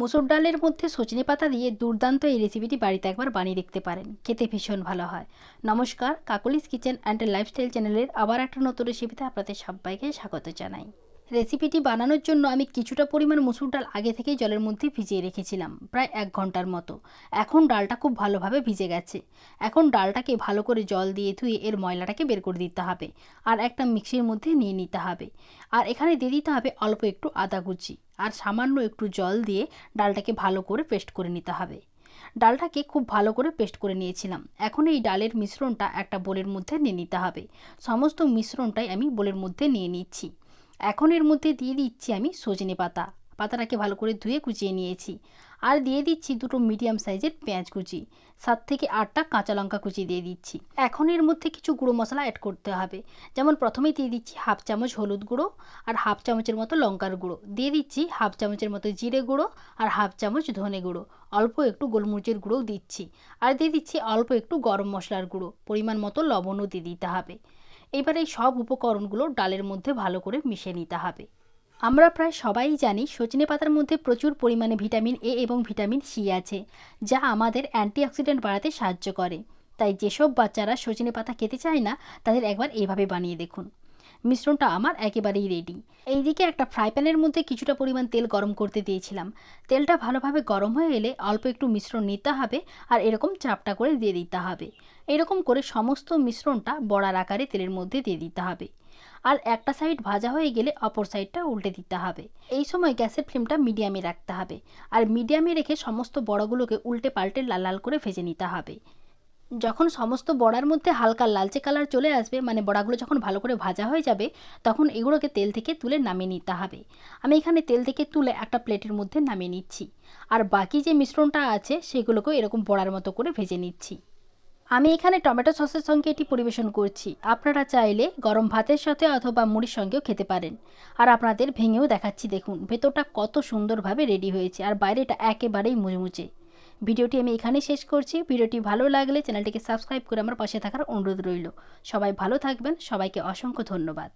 মুসুর ডালের মধ্যে সজনে পাতা দিয়ে দুর্দান্ত এই রেসিপিটি বাড়িতে একবার বানিয়ে দেখতে পারেন। খেতে ভীষণ ভালো হয়। নমস্কার, কাকলিস কিচেন অ্যান্ড লাইফস্টাইল চ্যানেলের আবার একটা নতুন রেসিপিতে আপনাদের সবাইকে স্বাগত জানাই। রেসিপিটি বানানোর জন্য আমি কিছুটা পরিমাণ মুসুর ডাল আগে থেকেই জলের মধ্যে ভিজিয়ে রেখেছিলাম, প্রায় এক ঘণ্টার মতো। এখন ডালটা খুব ভালোভাবে ভিজে গেছে। এখন ডালটাকে ভালো করে জল দিয়ে ধুয়ে এর ময়লাটাকে বের করে দিতে হবে আর একটা মিক্সির মধ্যে নিয়ে নিতে হবে। আর এখানে দিয়ে দিতে হবে অল্প একটু আদা কুচি আর সামান্য একটু জল দিয়ে ডালটাকে ভালো করে পেস্ট করে নিতে হবে। ডালটাকে খুব ভালো করে পেস্ট করে নিয়েছিলাম। এখন এই ডালের মিশ্রণটা একটা বোলের মধ্যে নিয়ে নিতে হবে। সমস্ত মিশ্রণটাই আমি বোলের মধ্যে নিয়ে নিচ্ছি। এখন এর মধ্যে দিয়ে দিচ্ছি আমি সজনে পাতা। পাতাটাকে ভালো করে ধুয়ে কুচিয়ে নিয়েছি। আর দিয়ে দিচ্ছি দুটো মিডিয়াম সাইজের পেঁয়াজ কুচি। সাত থেকে আটটা কাঁচা লঙ্কা কুচি দিয়ে দিচ্ছি। এখন এর মধ্যে কিছু গুঁড়ো মশলা অ্যাড করতে হবে। যেমন প্রথমেই দিয়ে দিচ্ছি হাফ চামচ হলুদ গুঁড়ো আর হাফ চামচের মতো লঙ্কার গুঁড়ো। দিয়ে দিচ্ছি হাফ চামচের মতো জিরে গুঁড়ো আর হাফ চামচ ধনে গুঁড়ো। অল্প একটু গোলমরিচের গুঁড়োও দিচ্ছি। আর দিয়ে দিচ্ছি অল্প একটু গরম মশলার গুঁড়ো। পরিমাণ মতো লবণও দিয়ে দিতে হবে। এবার এই সব উপকরণগুলো ডালের মধ্যে ভালো করে মিশিয়ে নিতে হবে। আমরা প্রায় সবাই জানি সজনে পাতার মধ্যে প্রচুর পরিমাণে ভিটামিন এ এবং ভিটামিন সি আছে, যা আমাদের অ্যান্টিঅক্সিডেন্ট বাড়াতে সাহায্য করে। তাই যেসব বাচ্চারা সজনে পাতা খেতে চায় না, তাদের একবার এইভাবে বানিয়ে দেখুন। মিশ্রণটা আমার একেবারেই রেডি এইদিকে একটা ফ্রাই প্যানের মধ্যে কিছুটা পরিমাণ তেল গরম করতে দিয়েছিলাম। তেলটা ভালোভাবে গরম হয়ে এলে অল্প একটু মিশ্রণ নিতে হবে আর এরকম চাপটা করে দিয়ে দিতে হবে। এরকম করে সমস্ত মিশ্রণটা বড়ার আকারে তেলের মধ্যে দিয়ে দিতে হবে। আর একটা সাইড ভাজা হয়ে গেলে অপর সাইডটা উল্টে দিতে হবে। এই সময় গ্যাসের ফ্লেমটা মিডিয়ামে রাখতে হবে। আর মিডিয়ামে রেখে সমস্ত বড়গুলোকে উল্টে পাল্টে লাল লাল করে ভেজে নিতে হবে। যখন সমস্ত বড়ার মধ্যে হালকা লালচে কালার চলে আসবে মানে বড়াগুলো যখন ভালো করে ভাজা হয়ে যাবে, তখন এগুলোকে তেল থেকে তুলে নামিয়ে নিতে হবে। আমি এখানে তেল থেকে তুলে একটা প্লেটের মধ্যে নামিয়ে নিচ্ছি। আর বাকি যে মিশ্রণটা আছে, সেগুলোকেও এরকম বড়ার মতো করে ভেজে নিচ্ছি। আমি এখানে টমেটো সসের সঙ্গে এটি পরিবেশন করছি। আপনারা চাইলে গরম ভাতের সাথে অথবা মুড়ির সঙ্গেও খেতে পারেন। আর আপনাদের ভেঙেও দেখাচ্ছি, দেখুন। ভেতরটা কত সুন্দরভাবে রেডি হয়েছে। আর বাইরেটা একেবারেই মুচমুচে। ভিডিওটি আমি এখানেই শেষ করছি। ভিডিওটি ভালো লাগলে চ্যানেলটিকে সাবস্ক্রাইব করে আমার পাশে থাকার অনুরোধ রইল। সবাই ভালো থাকবেন। সবাইকে অসংখ্য ধন্যবাদ।